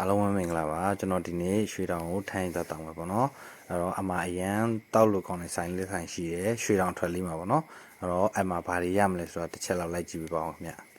အားလုံးပဲမင်္ဂလာပါကျွန်တော်ဒီနေ့ရွှေတောင်ကိုထိုင်းသွားတောင်းမယ်ပေါ့နော်အဲ့တော့အမအရန်တောက်လို့ကောင်းတဲ့ဆိုင်လေးဆိုင်ရှိတယ်ရွှေတောင်ထွက်လေးမှာပေါ့နော်အဲ့တော့အမဘာတွေရမလဲဆိုတော့တစ်ချက်လောက်လိုက်ကြည့်ပြပါအောင်ခင်ဗျ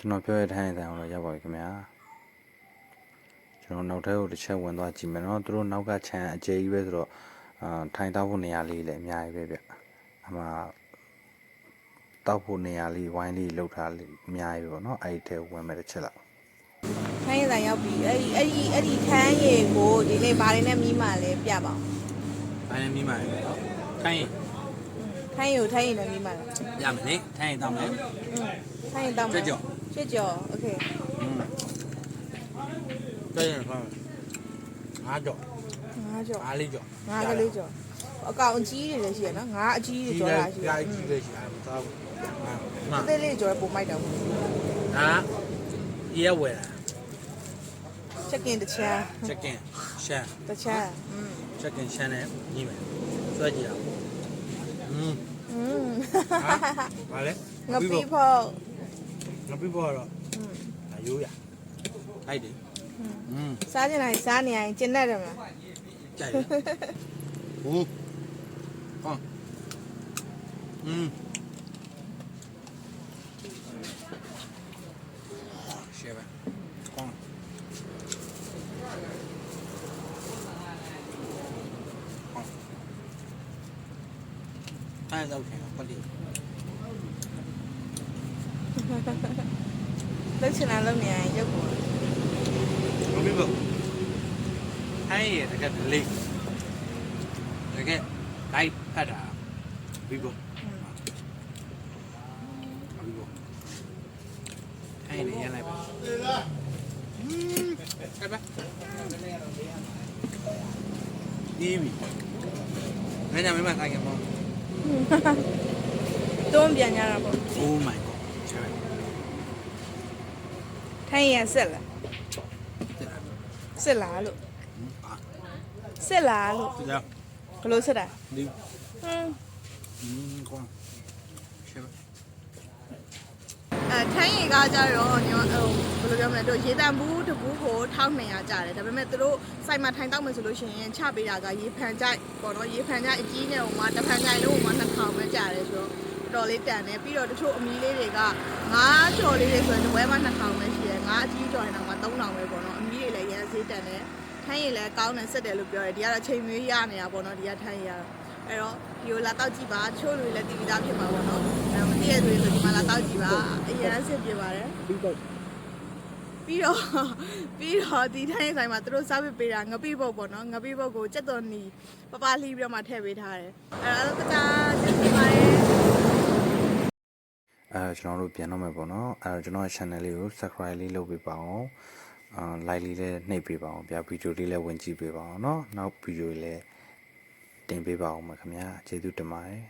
ကျွန်တော်ပြောရတဲ့ထိုင်းဆိုင်အောင်တော့ရောက်ပါပြီခင်ဗျာကျွန်တော်နောက်ထဲကိုတစ်ချက်ဝင်သွားကြည့်မယ်နော်သူတို့နောက်ကခြံအကျယ်ကြီးပဲဆိုတော့အာထိုင်းတောက်ဖို့နေရာလေးလည်းအများကြီးပဲဗျအမတောက်ဖို့နေရာလေးဝိုင်းလေးလောက်ထားလေးအများကြီးပဲပေါ့နော်အဲ့ဒီထဲကိုဝင်မယ်တစ်ချက်လောက်ထိုင်းရည်ရောက်ပြီအဲ့ဒီအဲ့ဒီအဲ့ဒီထန်းရည်ကိုဒီနေ့ဘာတွေနဲ့မီးမှလဲပြပါအောင်။ဘာနဲ့မိမှလဲ။ထိုင်းထိုင်းရည်ကိုထိုင်းရည်နဲ့မီးမှလဲရမယ်လေ။ထိုင်းတောင်းမယ်อืมထိုင်းရည်တောင်းမယ်ကြွကြော်ချွတ်ကြော် โอเค ။อืม။တဲ့ရင်ခေါ။ငါကြော် ငါးကြော် ။အားလေးကြော် ငါးကလေးကြော်အကောင်အကြီးတွေလည်းရှိရနော်ငါးအကြီးတွေကြော်တာရှိ ။ ရ ပြားကြီးလေးရှိတယ်။သားဘူး။ငါ အသေးလေးကြော်ပုံမိုက်တော့ ။ဒါရဲဝယ်တာ ချက်ကင်တစ်ချမ်း ။ check in ရှမ်း တစ်ချမ်းอืม check in ရှမ်းနဲ့ညီမယ်။ဆွဲကြည့်တာ။อืม อืม ဟာဘာလဲ ငါပြီးဖို့ ငါပြပေါ်တော့ อืม အယိုးရ။လိုက်တယ်။อืม စားကြတိုင်းစားနေရင်ကျင်တတ်တယ်မလား ကြိုက်တယ်။ဟုတ်။ဟော။อืมရှေ့ပါ။ကောင်းအဲ့တော့ခင်ဗျာပ လီလှုပ်ချင်တာလုပ်နေရင်ရုပ်ကိုဘယ်လိုအဲ့ရတကယ်လေးတကယ်လိုက်ဖတ်တာဘီဘောဘီဘောအဲ့ရရလိုက်ပါဟင်းအဲ့ပါဒီမီမင်းညာမင်းမဆိုင်ကမောတွန်းပြန်ကြတာပေါ့ Oh my god ချာ ထိုင်းရည်ဆက်လားတဲ့လားဆက်လားလို့အာဆက်လားလို့ဒီလားဘယ်လိုဆက်တာဒီဟင်းဟင်းကောင်းရှေ့အဲထိုင်းရေကကြတော့ညဟိုဘယ်လိုပြောမလဲတို့ရေတံဘူးတဘူးကို1200ကျတယ်ဒါပေမဲ့သူတို့စိုက်မှာထိုင်တောက်မယ်ဆိုလို့ရှိရင်ချပေးတာကရေဖန်ကြိုက်ပေါ့နော်ရေဖန်ကြိုက်အကြီးနဲ့ဟိုမှာတစ်ဖန်ကြိုက်လုံးဟိုမှာ2000ပဲကျ တယ်ဆိုတော့တော်တော်လေးတန်တယ်ပြီးတော့တချို့အမီလေးတွေကငါးကြော်လေးတွေဆိုရင်တစ်ဝဲမှာ2000ပဲရှိတယ်ငါးအကြီးကြော်ရင်တော့3000ပဲပေါ့နော်အမီတွေလည်းရန်စေးတန်တယ်ထိုင်းရေလည်းကောင်းတယ်ဆက်တယ်လို့ပြောတယ်ဒီကတော့ချိန်မွေးရနေတာပေါ့နော်ဒီကထိုင်းရေကတော့အဲ့တော့ဒီကိုလာတောက်ကြည့်ပါချို့လူတွေလည်းတည်ပြီးသားဖြစ်မှာပေါ့နော်အဲ့မသိရသေးဆိုဒီမှာလာတောက်ကြည့်ပါအရင်အဆင်ပြေပါတယ်ပြီးတော့ပြီးတော့ပြီးတော့ဒီထိုင်းဆိုင်မှာသူတို့စားပစ်ပေးတာငပိပုတ်ပေါ့နော်ငပိပုတ်ကိုစက်တော်နီပပလှီးပြီးတော့မှထည့်ပေးထားတယ်အဲ့ဒါတော့တခြားကျေးဇူးပါတယ် အဲကျွန်တော်တို့ပြန်တော့မယ်ပေါ့နော်အဲတော့ကျွန်တော်ရဲ့ channel လေးကို subscribe လေးလုပ်ပေးပါအောင်အာ like လေးလည်းနှိပ်ပေးပါအောင်ဗျာဗီဒီယိုလေးလည်းဝင်ကြည့်ပေးပါအောင်เนาะနောက်ဗီဒီယိုလေးလည်းတင်ပေးပါအောင်ပါခင်ဗျာကျေးဇူးတင်ပါတယ်